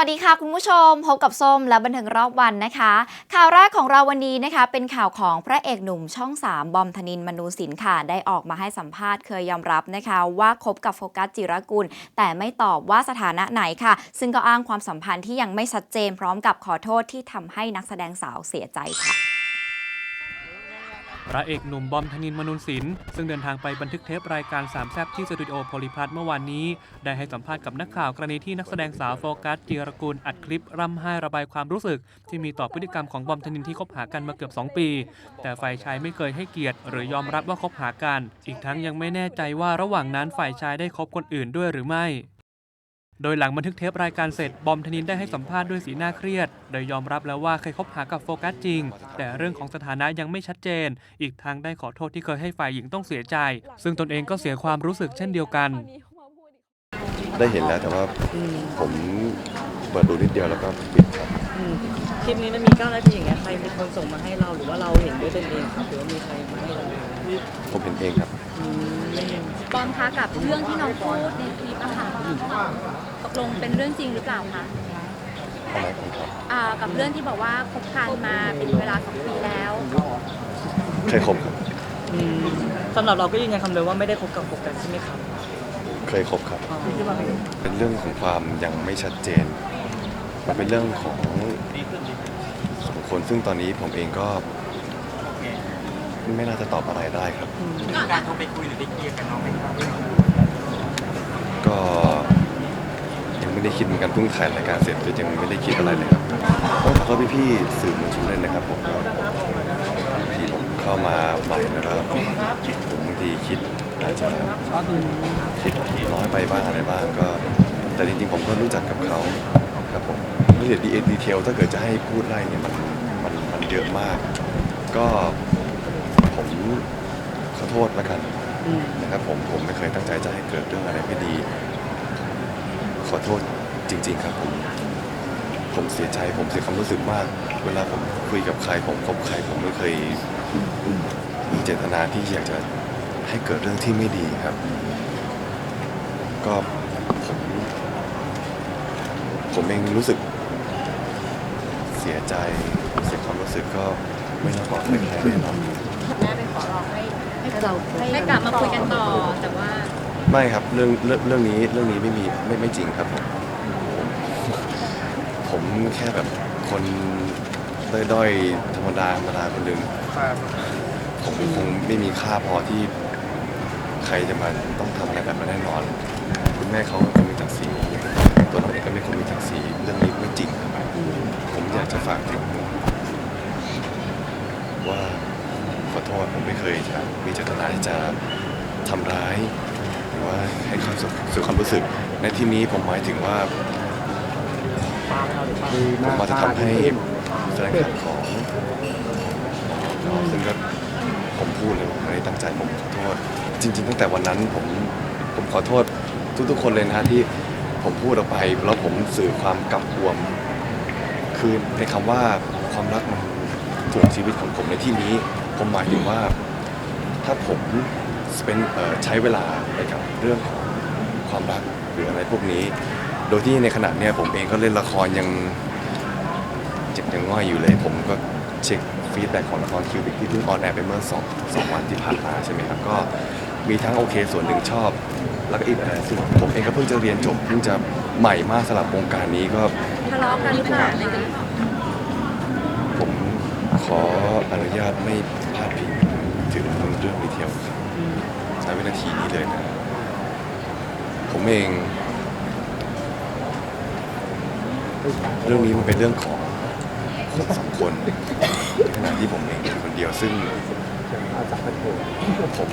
วัสดีค่ะคุณผู้ชมพบกับส้มและบันเทิงรอบวันนะคะ ข่าวแรกของเราวันนี้นะคะ เป็นข่าวของพระเอกหนุ่มช่อง 3 บอมธนินมนูสินค่ะ ได้ออกมาให้สัมภาษณ์เคยยอมรับนะคะ ว่าคบกับโฟกัสจิรกุล แต่ไม่ตอบว่าสถานะไหนค่ะ ซึ่งก็อ้างความสัมพันธ์ที่ยังไม่ชัดเจนพร้อมกับขอโทษที่ทำให้นักแสดงสาวเสียใจค่ะ พระเอกหนุ่มบอมธนินมนุนศิลป์ซึ่งเดินทางไปบันทึกเทปรายการสามแซบที่สตูดิโอโพลิพลัสเมื่อวานนี้ ได้ให้สัมภาษณ์กับนักข่าวกรณีที่นักแสดงสาวโฟกัสจิรกุลอัดคลิปร่ำไห้ระบายความรู้สึก ที่มีต่อพฤติกรรมของบอมธนินที่คบหากันมาเกือบ 2 ปี แต่ฝ่ายชายไม่เคยให้เกียรติ หรือยอมรับว่าคบหากัน อีกทั้งยังไม่แน่ใจว่าระหว่างนั้นฝ่ายชายได้คบคนอื่นด้วยหรือไม่ โดยหลังบันทึกเทปรายการเสร็จบอมธนินได้ให้สัมภาษณ์ด้วยสีหน้าเครียด โดยยอมรับแล้วว่าเคยคบหากับโฟกัสจริง แต่เรื่องของสถานะยังไม่ชัดเจน อีกทั้งได้ขอโทษที่เคยให้ฝ่ายหญิงต้องเสียใจ ซึ่งตนเองก็เสียความรู้สึกเช่นเดียวกัน ได้เห็นแล้วแต่ว่าผมเปิดดูนิดเดียวแล้วก็ปิดครับอืมคลิปนี้มันมี9นาทีอย่างเงี้ยใครเป็นคนส่งมาให้เราหรือว่าเราเห็นด้วยตนเองครับหรือว่ามีใครมาให้เราผมเห็นเองครับอืมบอมคะกับเรื่องที่น้องพูดในคลิปอะค่ะ ตกลงเป็นเรื่องจริงหรือเปล่าคะอะไรของครับอ่ากับเรื่องที่บอกว่าคบกันมาเป็นเวลาสองปีแล้วเคยคบครับอืมสำหรับเราก็ยืนยันคำเดิมว่าไม่ได้คบกับโฟกัสใช่ไหมครับเคยคบครับอ๋อที่มาเป็นเป็นเรื่องของความยังไม่ชัดเจน มันเป็นเรื่องของสองคนซึ่งตอนนี้ผมเองก็ไม่น่าจะตอบอะไรได้ครับอืมการโทรไปคุยหรือไปเคลียร์กันน้องไหมครับก็ยัง ไม่ได้คิดเหมือนกันเพิ่งถ่ายรายการเสร็จก็ยังไม่ได้คิดอะไรเลยครับต้องขอโทษพี่ๆสื่อมวลชนด้วยนะครับผมก็ที่ผมเข้ามาใหม่แล้วก็ผมบางทีคิดอาจจะคิดน้อยไปบ้างอะไรบ้างก็ แต่จริงๆผมก็รู้จักกับเขาครับผมรายละเอียดดีดีเทลถ้าเกิดจะให้พูดไล่เนี่ยมันมันมันเยอะมาก ก็ผมขอโทษแล้วกันอืมนะครับผมผมไม่เคยตั้งใจจะให้เกิดเรื่องอะไรไม่ดี ขอโทษ จริง ๆ ครับผมผมเสียใจผมเสียความรู้สึกมาก เวลาผมคุยกับใครผมคบใครผมไม่เคยมีเจตนาที่อยากจะให้เกิดเรื่องที่ไม่ดีครับ ก็ผมผมเองรู้สึก เสียใจเสียความรู้สึกก็ไม่น่าบอกใครแน่นอนแม่ไปขอร้องให้ให้เราให้กลับมาคุยกันต่อแต่ว่า ไม่ครับเรื่องเรื่องเรื่องนี้เรื่องนี้ไม่มีไม่ไม่จริงครับผมผม แค่แบบคนด้อยๆธรรมดาธรรมดาคนหนึ่งผมคงไม่มีค่าพอที่ ใครจะมาต้องทำอะไรแบบนั้นแน่นอน คุณแม่เขาก็มีศักดิ์ศรีตัวน้องเองก็ไม่ควรมีศักดิ์ศรีเรื่องนี้ไม่จริงครับผมอยากจะฝากถึงว่าขอโทษผมไม่เคยจะมีเจตนาที่จะทำร้าย หรือว่าให้ความสุขสู่ความรู้สึก ในที่นี้ผมหมายถึงว่า ผมมาจะทำให้แสดงข่าวของน้องซึ่งก็ผมพูดเลยว่าไม่ได้ตั้งใจผมขอโทษ จริง ๆ ตั้งแต่วันนั้นผมผมขอโทษทุกๆ คนเลยนะที่ผมพูดออกไปแล้วผมสื่อความกับอวมคือในคำว่าความรักมันถ่วงชีวิตของผมในที่นี้ ผมหมายถึงว่า ถ้าผมเป็นเอ่อใช้เวลาไปกับเรื่องของความรักหรืออะไรพวกนี้ โดยที่ในขณะเนี้ยผมเองก็เล่นละครยังเจ็บยังง่อยอยู่เลย ผมก็เช็คฟีดแบ็กของละครคิวบิกที่เพิ่งออนแอร์ไปเมื่อสองสองวันที่ผ่านมาใช่ไหมครับก็มีทั้งโอเคส่วนหนึ่งชอบ แล้วก็อีกหลายส่วนผมเองก็เพิ่งจะเรียนจบเพิ่งจะใหม่มากสำหรับวงการนี้ก็ทะเลาะกันหรือเปล่าอะไรกันหรือเปล่าผมขออนุญาตไม่พาดพิงถึงเรื่องดีเทลครับอืมใช้วินาทีนี้เลยนะ ผมเอง เรื่องนี้มันเป็นเรื่องของคนสองคนในขณะที่ผมเองอยู่คนเดียวซึ่งผม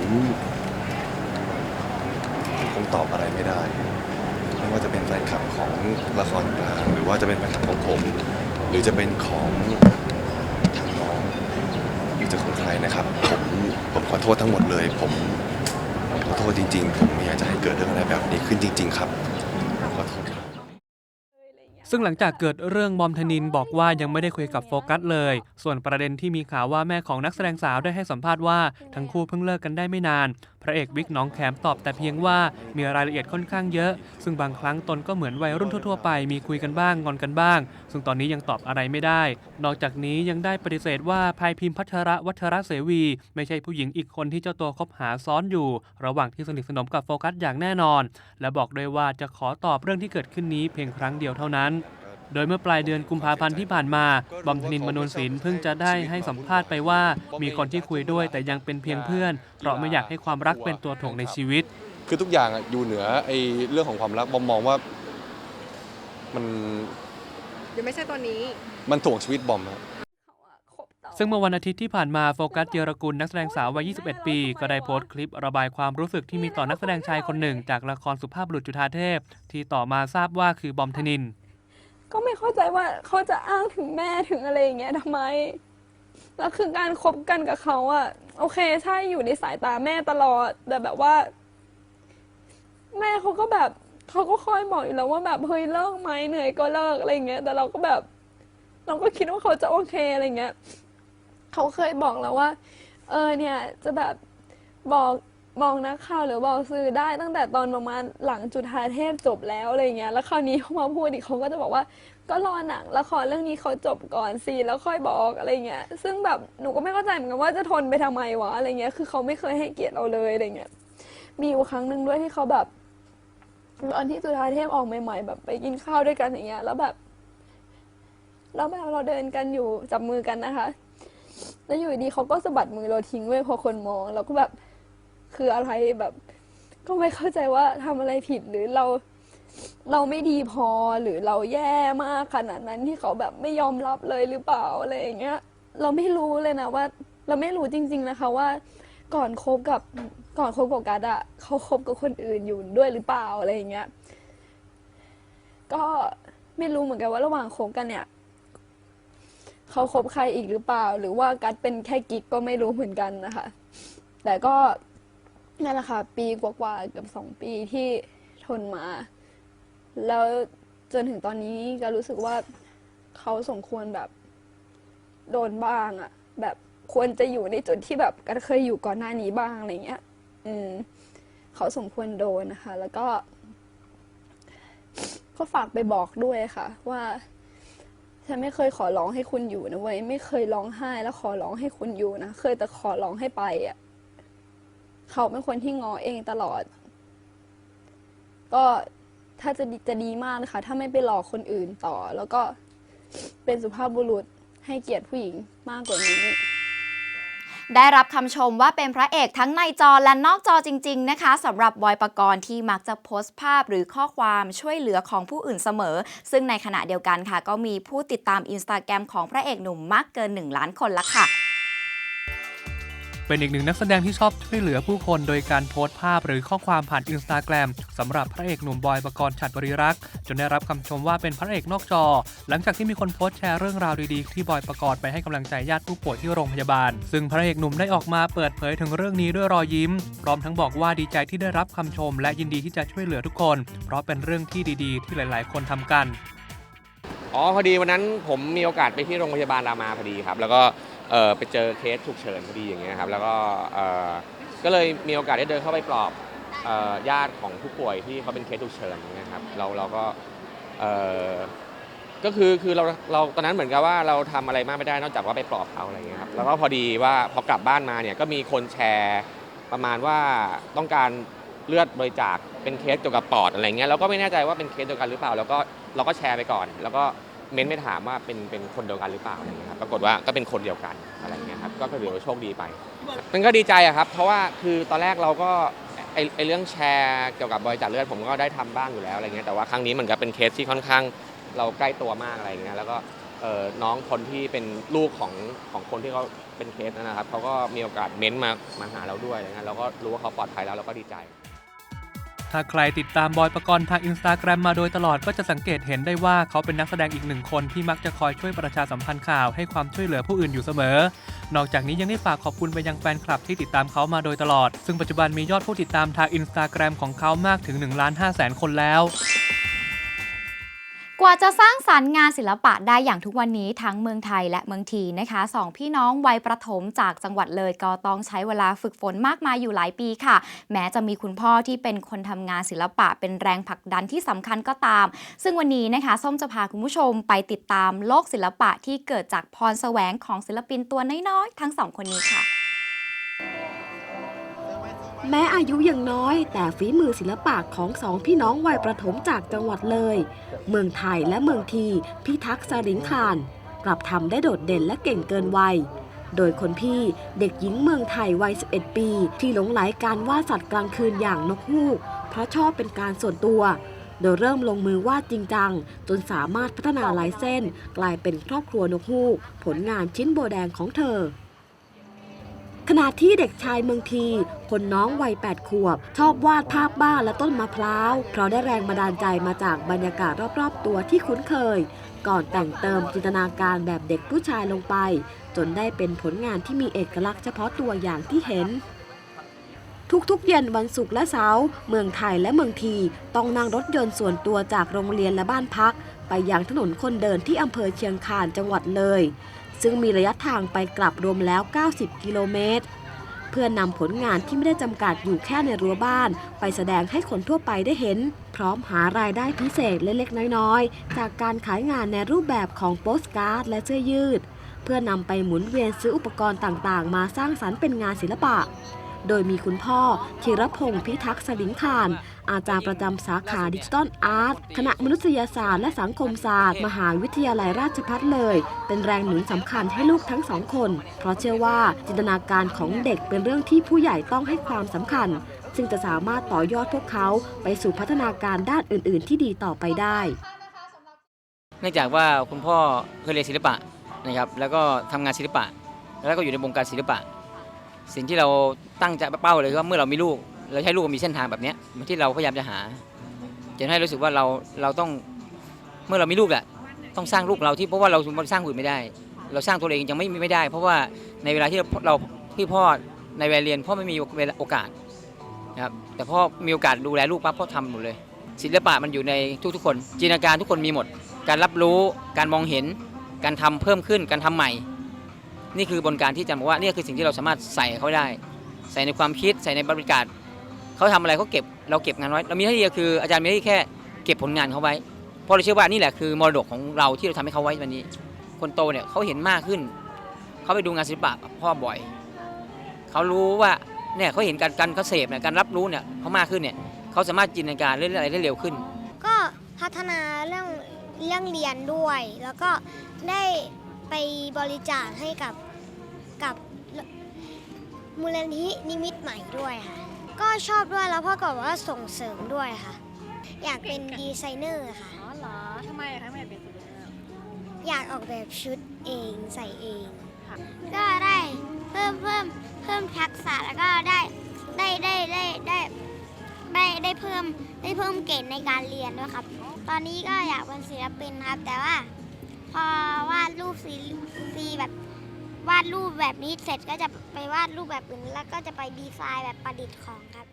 คงตอบอะไรไม่ได้ไม่ว่าจะเป็นแฟนคลับของละครกลางหรือว่าจะเป็นแฟนคลับของผม หรือจะเป็นของทางน้องหรือจะของใครนะครับ ผมผมขอโทษทั้งหมดเลย ผมขอโทษจริง ๆ ผมไม่อยากจะให้เกิดเรื่องอะไรแบบนี้ขึ้นจริง ๆ ครับ ซึ่งหลังจากเกิดเรื่องบอมธนินบอกว่ายังไม่ได้คุยกับโฟกัสเลย ส่วนประเด็นที่มีข่าวว่าแม่ของนักแสดงสาวได้ให้สัมภาษณ์ว่าทั้งคู่เพิ่งเลิกกันได้ไม่นาน พระเอกวิกน้องแขมตอบแต่เพียงว่ามีรายละเอียดค่อนข้างเยอะ ซึ่งบางครั้งตนก็เหมือนวัยรุ่นทั่วๆไปมีคุยกันบ้างงอนกันบ้าง ซึ่งตอนนี้ยังตอบอะไรไม่ได้ นอกจากนี้ยังได้ปฏิเสธว่าภายพิมพ์พัชระวัชระเสวี ไม่ใช่ผู้หญิงอีกคนที่เจ้าตัวคบหาซ้อนอยู่ ระหว่างที่สนิทสนมกับโฟกัสอย่างแน่นอน และบอกด้วยว่าจะขอตอบเรื่องที่เกิดขึ้นนี้เพียงครั้งเดียวเท่านั้น โดยเมื่อปลายเดือนกุมภาพันธ์ที่ผ่านมาบอมธนินทร์มนูนศิลป์เพิ่งจะได้ให้สัมภาษณ์ไปว่า มีคนที่คุยด้วยแต่ยังเป็นเพียงเพื่อน เพราะไม่อยากให้ความรักเป็นตัวถ่วงในชีวิต คือทุกอย่างอะอยู่เหนือไอ้เรื่องของความรักบอมมองว่า มันเดี๋ยวไม่ใช่ตอนนี้มันถ่วงชีวิตบอมครับซึ่งเมื่อวันอาทิตย์ที่ผ่านมาโฟกัสเจยรกุลนักแสดงสาววัย 21 ปี ก็ได้โพสต์คลิประบายความรู้สึกที่มีต่อนักแสดงชายคนหนึ่ง จากละครสุภาพบุรุษจุฑาเทพ ที่ต่อมาทราบว่าคือบอมธนินทร์ ก็ไม่เข้าใจว่าเขาจะอ้างถึงแม่ถึงอะไรอย่างเงี้ยทำไม แล้วคือการคบกันกับเขาอะโอเคใช่อยู่ในสายตาแม่ตลอด แต่แบบว่า แม่เขาก็แบบเขาก็คอยบอกอยู่แล้วว่าแบบเฮ้ยเลิกไหมเหนื่อยก็เลิกอะไรเงี้ย แต่เราก็แบบ เราก็คิดว่าเขาจะโอเคอะไรเงี้ยเขาเคยบอกแล้วว่า เออเนี่ย จะแบบบอก บอกนักข่าวหรือบอกสื่อได้ตั้งแต่ตอนประมาณหลังจุฑาเทพจบแล้วอะไรเงี้ยแล้วคราวนี้เขามาพูดอีกเขาก็จะบอกว่า ก็รอหนังละครเรื่องนี้เขาจบก่อนสิแล้วค่อยบอกอะไรเงี้ย ซึ่งแบบหนูก็ไม่เข้าใจเหมือนกันว่าจะทนไปทำไมวะอะไรเงี้ยคือเขาไม่เคยให้เกียรติเราเลยอะไรเงี้ยมีอยู่ครั้งหนึ่งด้วยที่เขาแบบตอนที่จุฬาเทพออกใหม่ๆแบบไปกินข้าวด้วยกันอย่างเงี้ย แล้วแบบแล้วแบบเราเดินกันอยู่จับมือกันนะคะ แล้วอยู่ดีเขาก็สะบัดมือเราทิ้งไว้พอคนมองเราก็แบบ คืออะไรแบบ ก็ไม่เข้าใจว่าทำอะไรผิดหรือเราเราไม่ดีพอหรือเราแย่มากขนาดนั้นที่เขาแบบไม่ยอมรับเลยหรือเปล่าอะไรอย่างเงี้ย เราไม่รู้เลยนะว่า เราไม่รู้จริง ๆนะคะว่า ก่อนคบกับก่อนคบกับกัดอะเขาคบกับคนอื่นอยู่ด้วยหรือเปล่าอะไรอย่างเงี้ย ก็ไม่รู้เหมือนกันว่าระหว่างคบกันเนี่ยเขาคบใครอีกหรือเปล่า หรือว่ากัดเป็นแค่กิ๊กก็ไม่รู้เหมือนกันนะคะ แต่ก็ นั่นแหละค่ะ ปีกว่าๆเกับสองปีที่ทนมา แล้วจนถึงตอนนี้ก็รู้สึกว่าเขาสมควรแบบโดนบ้างอะแบบควรจะอยู่ในจุดที่แบบก็เคยอยู่ก่อนหน้านี้บ้างอะไรเงี้ย อืม เขาสมควรโดนนะคะ แล้วก็ ก็ฝากไปบอกด้วยค่ะ ว่า ฉันไม่เคยขอร้องให้คุณอยู่นะเว้ยไม่เคยร้องไห้แล้วขอร้องให้คุณอยู่นะเคยแต่ขอร้องให้ไปอะ เขาเป็นคนที่งอเองตลอด ก็ถ้าจะดีจะดีมากนะคะ ถ้าไม่ไปหลอกคนอื่นต่อ แล้วก็เป็นสุภาพบุรุษให้เกียรติผู้หญิงมากกว่านี้ ได้รับคำชมว่าเป็นพระเอกทั้งในจอและนอกจอจริง ๆ นะคะสำหรับบอยปกรณ์ที่มักจะโพสต์ภาพหรือข้อความช่วยเหลือของผู้อื่นเสมอ ซึ่งในขณะเดียวกันค่ะ ก็มีผู้ติดตามอินสตาแกรมของพระเอกหนุ่มมากเกิน 1 ล้านคนละค่ะ เป็นอีกหนึ่งนักแสดงที่ชอบช่วยเหลือผู้คนโดยการโพสต์ภาพหรือข้อความผ่านอินสตาแกรมสำหรับพระเอกหนุ่มบอยปกรณ์ฉัดบริรักษ์จนได้รับคำชมว่าเป็นพระเอกนอกจอ หลังจากที่มีคนโพสต์แชร์เรื่องราวดีๆที่บอยปกรณ์ไปให้กำลังใจญาติผู้ป่วยที่โรงพยาบาล ซึ่งพระเอกหนุ่มได้ออกมาเปิดเผยถึงเรื่องนี้ด้วยรอยยิ้ม พร้อมทั้งบอกว่าดีใจที่ได้รับคำชม และยินดีที่จะช่วยเหลือทุกคน เพราะเป็นเรื่องที่ดีๆ ที่หลาย ๆ คนทำกันอ๋อพอดีวันนั้นผมมีโอกาสไปที่โรงพยาบาลรามาพอดีครับ แล้วก็ เออไปเจอเคสฉุกเฉินพอดีอย่างเงี้ยครับแล้วก็เออก็เลยมีโอกาสได้เดินเข้าไปปลอบเอ่อญาติของผู้ป่วยที่เขาเป็นเคสฉุกเฉินอย่างเงี้ยครับเราเราก็เออก็คือคือเราเราตอนนั้นเหมือนกับว่าเราทำอะไรมากไม่ได้นอกจากว่าไปปลอบเขาอะไรเงี้ยครับแล้วก็พอดีว่าพอกลับบ้านมาเนี่ยก็มีคนแชร์ประมาณว่าต้องการเลือดบริจาคเป็นเคสเกี่ยวกับปอดอะไรเงี้ยเราก็ไม่แน่ใจว่าเป็นเคสเดียวกันหรือเปล่า แล้วก็เราก็แชร์ไปก่อน แล้วก็ เม้นไม่ถามว่าเป็นเป็นคนเดียวกันหรือเปล่าอะไรเงี้ยครับปรากฏว่าก็เป็นคนเดียวกันอะไรเงี้ยครับก็ถือว่าโชคดีไปมันก็ดีใจอะครับ เพราะว่าคือตอนแรกเราก็ไอไอเรื่องแชร์เกี่ยวกับบริจาคเลือดผมก็ได้ทำบ้างอยู่แล้วอะไรเงี้ยแต่ว่าครั้งนี้มือนกับเป็นเคสที่ค่อนข้างเราใกล้ตัวมากอะไรเงี้ยแล้วก็น้องคนที่เป็นลูกของของคนที่เขาเป็นเคสนะครับเขาก็มีโอกาสเม้นต์มามาหาเราด้วยอะไรเงี้ยเราก็รู้ว่าเขาปลอดภัยแล้วเราก็ดีใจ ถ้าใครติดตามบอยประกรณ์ทางอินสตาแกรมมาโดยตลอดก็จะสังเกตเห็นได้ว่าเขาเป็นนักแสดงอีกหนึ่งคนที่มักจะคอยช่วยประชาสัมพันธ์ข่าวให้ความช่วยเหลือผู้อื่นอยู่เสมอ นอกจากนี้ยังได้ฝากขอบคุณไปยังแฟนคลับที่ติดตามเขามาโดยตลอด ซึ่งปัจจุบันมียอดผู้ติดตามทางอินสตาแกรมของเขามากถึง1ล้าน5แสนคนแล้ว กว่าจะสร้างสรรค์งานศิลปะได้อย่างทุกวันนี้ทั้งเมืองไทยและเมืองทีนะคะสองพี่น้องวัยประถมจากจังหวัดเลยก็ต้องใช้เวลาฝึกฝนมากมายอยู่หลายปีค่ะ แม้จะมีคุณพ่อที่เป็นคนทำงานศิลปะเป็นแรงผลักดันที่สำคัญก็ตาม ซึ่งวันนี้นะคะส้มจะพาคุณผู้ชมไปติดตามโลกศิลปะที่เกิดจากพรแสวงของศิลปินตัวน้อยๆทั้งสองคนนี้ค่ะ แม้อายุยังน้อย แต่ฝีมือศิลปะของสองพี่น้องวัยประถมจากจังหวัดเลย เมืองไทยและเมืองทีพิทักษ์สริงคาน กลับทำได้โดดเด่นและเก่งเกินวัย โดยคนพี่เด็กหญิงเมืองไทยวัย 11 ปี ที่หลงไหลการวาดสัตว์กลางคืนอย่างนกฮูก เพราะชอบเป็นการส่วนตัว โดยเริ่มลงมือวาดจริงจัง จนสามารถพัฒนาลายเส้น กลายเป็นครอบครัวนกฮูก ผลงานชิ้นโบแดงของเธอ ขณะที่เด็กชายเมืองที คนน้องวัย 8 ขวบ ชอบวาดภาพบ้านและต้นมะพร้าว เพราะได้แรงบันดาลใจมาจากบรรยากาศรอบๆ ตัวที่คุ้นเคย ก่อนแต่งเติมจินตนาการแบบเด็กผู้ชายลงไป จนได้เป็นผลงานที่มีเอกลักษณ์เฉพาะตัวอย่างที่เห็น ทุกๆ เย็นวันศุกร์และเสาร์เมืองไทยและเมืองที ต้องนั่งรถยนต์ส่วนตัวจากโรงเรียนและบ้านพัก ไปยังถนนคนเดินที่อำเภอเชียงคานจังหวัดเลย ซึ่งมีระยะทางไปกลับรวมแล้ว 90 กิโลเมตร เพื่อนำผลงานที่ไม่ได้จำกัดอยู่แค่ในรั้วบ้าน ไปแสดงให้คนทั่วไปได้เห็น พร้อมหารายได้พิเศษเล็กๆ น้อยๆ จากการขายงานในรูปแบบของโปสการ์ดและเสื้อยืด เพื่อนำไปหมุนเวียนซื้ออุปกรณ์ต่างๆ มาสร้างสรรค์เป็นงานศิลปะ โดยมีคุณพ่อธีรพงศ์พิทักษ์สลิงคาน อาจารย์ประจำสาขาดิจิตอลอาร์ตคณะมนุษยศาสตร์และสังคมศาสตร์ มหาวิทยาลัยราชภัฏเลย เป็นแรงหนุนสำคัญให้ลูกทั้งสองคน เพราะเชื่อว่าจินตนาการของเด็กเป็นเรื่องที่ผู้ใหญ่ต้องให้ความสำคัญ ซึ่งจะสามารถต่อยอดพวกเขาไปสู่พัฒนาการด้านอื่น ๆ ที่ดีต่อไปได้ เนื่องจากว่าคุณพ่อเคยเรียนศิลปะนะครับแล้วก็ทำงานศิลปะ แล้วก็อยู่ในวงการศิลปะ สิ่งที่เราตั้งใจเป้าเลยว่าเมื่อเรามีลูก เราให้ลูกมีเส้นทางแบบนี้มือนที่เราพยายามจะหาจะให้รู้สึกว่าเราเราต้องเมื่อเรามีลูกอะต้องสร้างลูกเราที่เพราะว่าเราสร้างอื่นไม่ได้ เราสร้างตัวเองยังไม่ไม่ได้ เพราะว่าในเวลาที่เราเราที่พ่อในเวลาเรียนพ่อไม่มีโอกาสนะครับแต่พ่อมีโอกาสดูแลลูกปั๊บพ่อทำหมดเลย ศิลปะมันอยู่ในทุกๆคนจินตนาการทุกคนมีหมด การรับรู้การมองเห็น การทำเพิ่มขึ้นการทำใหม่ นี่คือบนการที่จะบอกว่านี่คือสิ่งที่เราสามารถใส่เขาได้ ใส่ในความคิดใส่ในบรรยากาศเขาทำอะไรเขาเก็บเราเก็บงานไว้เรามีหน้าที่คืออาจารย์มีหน้าที่แค่เก็บผลงานเขาไว้เพราะเราเชื่อว่านี่แหละคือมรดกของเราที่เราทำให้เขาไว้วันนี้ คนโตเนี่ยเขาเห็นมากขึ้นเขาไปดูงานศิลปะกับพ่อบ่อยเขารู้ว่าเนี่ยเขาเห็นการการเขาเสพเนี่ยการรับรู้เนี่ยเขามากขึ้นเนี่ยเขาสามารถจินตนาการเรื่องอะไรได้เร็วขึ้น ก็พัฒนาเรื่องเรื่องเรียนด้วย แล้วก็ได้ไปบริจาคให้กับ กับมูลนิธินิมิตใหม่ด้วยค่ะ ก็ชอบด้วยแล้วพ่อก็บอกว่าส่งเสริมด้วยค่ะ อยากเป็นดีไซเนอร์ค่ะ อ๋อเหรอทำไมอะคะทำไมเป็นศิลปินอยากออกแบบชุดเองใส่เองค่ะก็ได้เพิ่มเพิ่มเพิ่มทักษะแล้วก็ได้ได้ได้ได้ได้ได้ได้เพิ่มได้เพิ่มเกรดในการเรียนด้วยครับ ตอนนี้ก็อยากเป็นศิลปินครับ แต่ว่าพอวาดรูปสีสีแบบ วาดรูปแบบนี้เสร็จก็จะไปวาดรูปแบบอื่นแล้วก็จะไปดีไซน์แบบประดิษฐ์ของครับ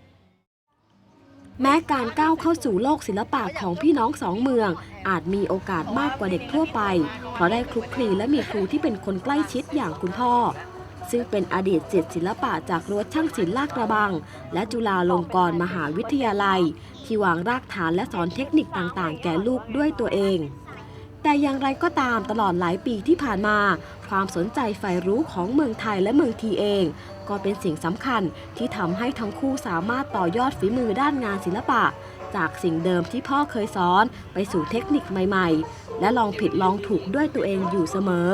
แม้การก้าวเข้าสู่โลกศิลปะของพี่น้องสองเมือง อาจมีโอกาสมากกว่าเด็กทั่วไป เพราะได้คลุกคลีและมีครูที่เป็นคนใกล้ชิดอย่างคุณพ่อ ซึ่งเป็นอดีตศิษศิลปะจากรั้วช่างศิลป์ลากระบัง และจุฬาลงกรณ์มหาวิทยาลัย ที่วางรากฐานและสอนเทคนิคต่างๆ แก่ลูกด้วยตัวเอง แต่อย่างไรก็ตามตลอดหลายปีที่ผ่านมา ความสนใจใฝ่รู้ของเมืองไทยและเมืองทีเอง ก็เป็นสิ่งสำคัญที่ทำให้ทั้งคู่สามารถต่อยอดฝีมือด้านงานศิลปะ จากสิ่งเดิมที่พ่อเคยสอนไปสู่เทคนิคใหม่ๆ และลองผิดลองถูกด้วยตัวเองอยู่เสมอ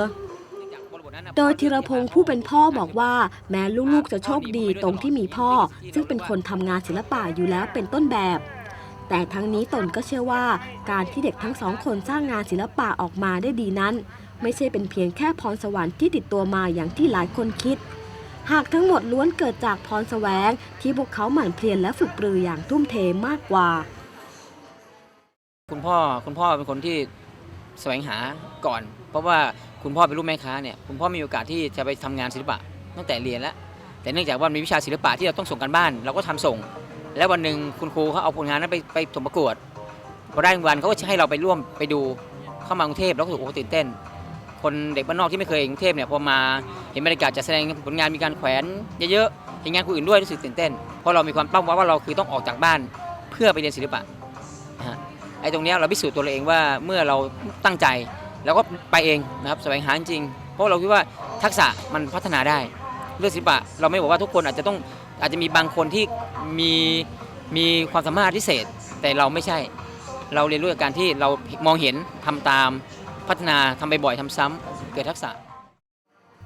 โดยธีรพงศ์ผู้เป็นพ่อบอกว่า แม้ลูกๆจะโชคดีตรงที่มีพ่อ ซึ่งเป็นคนทำงานศิลปะอยู่แล้วเป็นต้นแบบ แต่ทั้งนี้ตนก็เชื่อว่า การที่เด็กทั้งสองคนสร้างงานศิลปะออกมาได้ดีนั้น ไม่ใช่เป็นเพียงแค่พรสวรรค์ที่ติดตัวมาอย่างที่หลายคนคิด หากทั้งหมดล้วนเกิดจากพรแสวง ที่พวกเขาหมั่นเพียรและฝึกปรืออย่างทุ่มเทมากกว่า คุณพ่อคุณพ่อเป็นคนที่แสวงหาก่อน เพราะว่าคุณพ่อเป็นลูกแม่ค้าเนี่ยคุณพ่อมีโอกาสที่จะไปทำงานศิลปะตั้งแต่เรียนแล้วแต่เนื่องจากว่ามีวิชาศิลปะที่เราต้องส่งกันบ้าน เราก็ทำส่ง แล้ววันหนึ่งคุณครูเขาเอาผลงานนั้นไปไปส่งประกวดพอได้รางวัลเขาก็จะให้เราไปร่วมไปดูเข้ามากรุงเทพแล้วก็รู้สึกโอ้ตื่นเต้น คนเด็กบ้านนอกที่ไม่เคยกรุงเทพเนี่ยพอมาเห็นบรรยากาศจัดแสดงผลงานมีการแขวนเยอะๆเห็นงานคนอื่นด้วยรู้สึกตื่นเต้นเพราะเรามีความเป้าหมาว่าเราคือต้องออกจากบ้านเพื่อไปเรียนศิลปะนะฮะไอ้ตรงเนี้ยเราพิสูจน์ตัวเราเองว่าเมื่อเราตั้งใจเราก็ไปเองนะครับแสวงหาจริง เพราะเราคิดว่าทักษะมันพัฒนาได้ เรื่องศิลปะเราไม่บอกว่าทุกคนอาจจะต้อง อาจจะมีบางคนที่มีมีความสามารถพิเศษ แต่เราไม่ใช่ เราเรียนรู้จากการที่เรามองเห็นทำตามพัฒนาทำบ่อยๆทำซ้ำเกิดทักษะ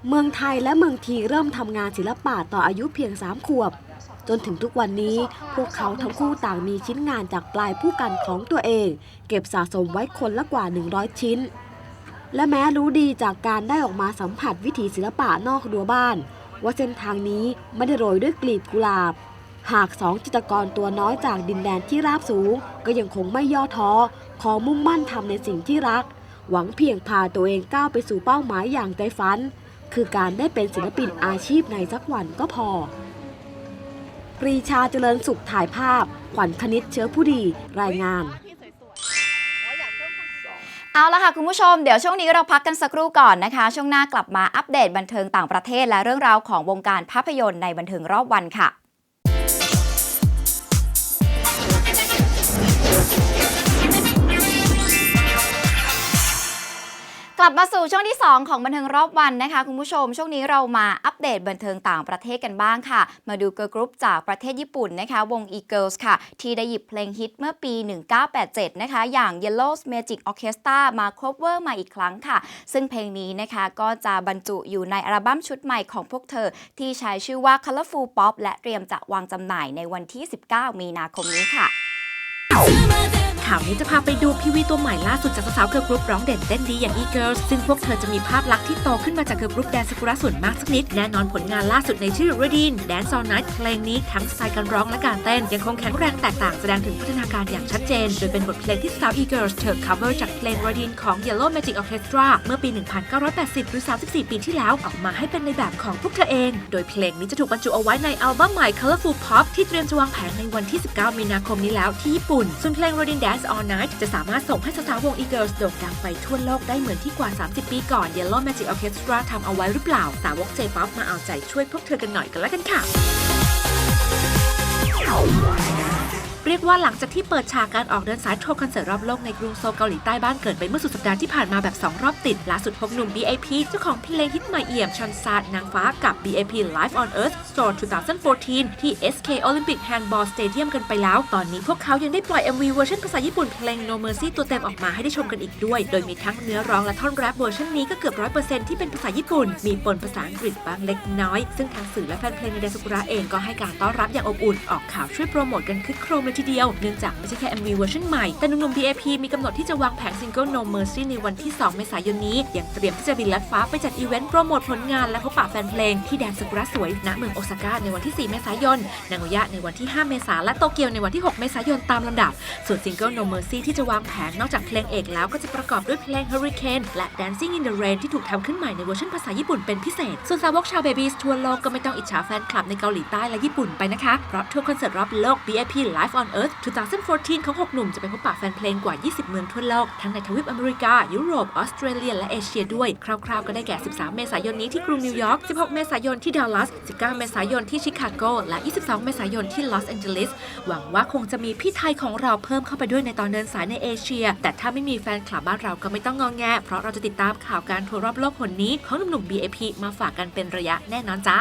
เมืองไทยและเมืองทีเริ่มทำงานศิลปะต่ออายุเพียง3ขวบ จนถึงทุกวันนี้ พวกเขาทั้งคู่ต่างมีชิ้นงานจากปลายผู้กันของตัวเอง เก็บสะสมไว้คนละกว่า 100 ชิ้น และแม้รู้ดีจากการได้ออกมาสัมผัสวิถีศิลปะนอกรั้วบ้าน ว่าเส้นทางนี้ไม่ได้โรยด้วยกลีบกุหลาบ หากสองจิตกรตัวน้อยจากดินแดนที่ราบสูง ก็ยังคงไม่ย่อท้อ ขอมุ่งมั่นทำในสิ่งที่รัก หวังเพียงพาตัวเองก้าวไปสู่เป้าหมายอย่างใจฝัน คือการได้เป็นศิลปินอาชีพในสักวันก็พอปรีชาเจริญสุขถ่ายภาพ ขวัญคณิตเชื้อผู้ดี รายงาน เอาละค่ะคุณผู้ชมเดี๋ยวช่วงนี้เราพักกันสักครู่ก่อนนะคะ ช่วงหน้ากลับมาอัปเดตบันเทิงต่างประเทศและเรื่องราวของวงการภาพยนตร์ในบันเทิงรอบวันค่ะ กลับมาสู่ช่วงที่ 2 ของบันเทิงรอบวันนะคะ คุณผู้ชม ช่วงนี้เรามาอัปเดตบันเทิงต่างประเทศกันบ้างค่ะ มาดูเกิร์ลกรุ๊ปจากประเทศญี่ปุ่นนะคะ วง Eagles ค่ะ ที่ได้หยิบเพลงฮิตเมื่อปี 1987 นะคะ อย่าง Yellow Magic Orchestra มาครบเวอร์มาอีกครั้งค่ะ ซึ่งเพลงนี้นะคะก็จะบรรจุอยู่ในอัลบั้มชุดใหม่ของพวกเธอ ที่ใช้ชื่อว่า Colorful Pop และเตรียมจะวางจำหน่ายในวันที่ 19 มีนาคมนี้ค่ะ ข่าวนี้จะพาไปดูพีวีตัวใหม่ล่าสุดจากสาวเกิร์ลกรุ๊ปร้องเด่นเต้นดีอย่าง e-girls ซึ่งพวกเธอจะมีภาพลักษณ์ที่โตขึ้นมาจากเกิร์ลกรุ๊ปแดนสกุระส่วนมากสักนิด แน่นอนผลงานล่าสุดในชื่อ Redin Dance All Night เพลงนี้ทั้งสไตล์การร้องและการเต้น ยังคงแข็งแรงแตกต่างแสดงถึงพัฒนาการอย่างชัดเจน โดยเป็นบทเพลงที่สาว e-girls เธอ cover จากเพลง Redin ของ Yellow Magic Orchestra เมื่อปี 1980 หรือ 34 ปีที่แล้วออกมาให้เป็นในแบบของพวกเธอเอง โดยเพลงนี้จะถูกบรรจุเอาไว้ในอัลบั้มใหม่ Colorful Pop ที่เตรียมจะวางแผงในวันที่ 19 มีนาคมนี้แล้วที่ญี่ปุ่นส่วนเพลง Rodin Dance All Night จะสามารถส่งให้สาววง e-girls โด่งดังไปทั่วโลกได้เหมือนที่กว่า 30 ปีก่อน Yellow Magic Orchestra ทำเอาไว้หรือเปล่า สาวก J-pop มาเอาใจช่วยพวกเธอกันหน่อยกันแล้วกันค่ะ เรียกว่าหลังจากที่เปิดฉากการออกเดินสายทัวร์คอนเสิร์ตรอบโลกในกรุงโซลเกาหลีใต้บ้านเกิดไปเมื่อสุดสัปดาห์ที่ผ่านมาแบบ 2 รอบติดล่าสุดพบหนุ่ม BAP เจ้าของเพลงฮิตใหม่เอี่ยมชอนซาดนางฟ้ากับ BAP Live on Earth Store 2014 ที่ SK Olympic Handball Stadium กันไปแล้ว ตอนนี้พวกเขายังได้ปล่อย MV เวอร์ชันภาษาญี่ปุ่นเพลง No Mercy ตัวเต็มออกมาให้ได้ชมกันอีกด้วย โดยมีทั้งเนื้อร้องและท่อนแรปเวอร์ชันนี้ก็เกือบ100%ที่เป็นภาษาญี่ปุ่น มีปนภาษาอังกฤษบ้างเล็กน้อย ซึ่งทางสื่อและแฟนเพลงในเดซุกุระเองก็ให้การต้อนรับอย่างอบอุ่นออกข่าวช่วยโปรโมทกันคึกโครมเลยทีเดียว เนื่องจากไม่ใช่แค่ MV เวอร์ชันใหม่ แต่หนุ่มๆ BAP มีกำหนดที่จะวางแผงซิงเกิล No Mercy ในวันที่ 2 เมษายนนี้ยังเตรียมที่จะบินลัดฟ้าไปจัดอีเวนต์โปรโมทผลงานและพบปะแฟนเพลงที่แดนซากุระสวยณเมืองโอซาก้าในวันที่ 4 เมษายน นางโอยะในวันที่ 5 เมษายน และโตเกียวในวันที่ 6 เมษายนตามลำดับ ส่วนซิงเกิล No Mercy ที่จะวางแผงนอกจากเพลงเอกแล้วก็จะประกอบด้วยเพลง Hurricane และ Dancing in the Rain ที่ถูกทำขึ้นใหม่ในเวอร์ชันภาษาญี่ปุ่นเป็นพิเศษ ส่วนสาวกชาวเบบี้ทั่วโลกก็ไม่ต้องอิจฉาแฟนคลับในเกาหลีใต้และญี่ปุ่นไปนะคะเพราะทัวร์คอนเสิร์ตรอบโลก BAP Live on Earth 2014 ของ 6 หนุ่มจะไปพบปะแฟนเพลงกว่า 20 เมืองทั่วโลก ทั้งในทวีปอเมริกา ยุโรป ออสเตรเลีย และเอเชียด้วย คร่าวๆ ก็ได้แก่ 13 เมษายนนี้ที่กรุงนิวยอร์ก 16 เมษายนที่ดัลลัส 19 เมษายนที่ชิคาโก และ 22 เมษายนที่ลอสแองเจลิส หวังว่าคงจะมีพี่ไทยของเราเพิ่มเข้าไปด้วยในตอนเดินสายในเอเชีย แต่ถ้าไม่มีแฟนคลับบ้านเราก็ไม่ต้องงอแง เพราะเราจะติดตามข่าวการทัวร์รอบโลกหนนี้ของหนุ่มๆ BAP มาฝากกันเป็นระยะแน่นอนจ้า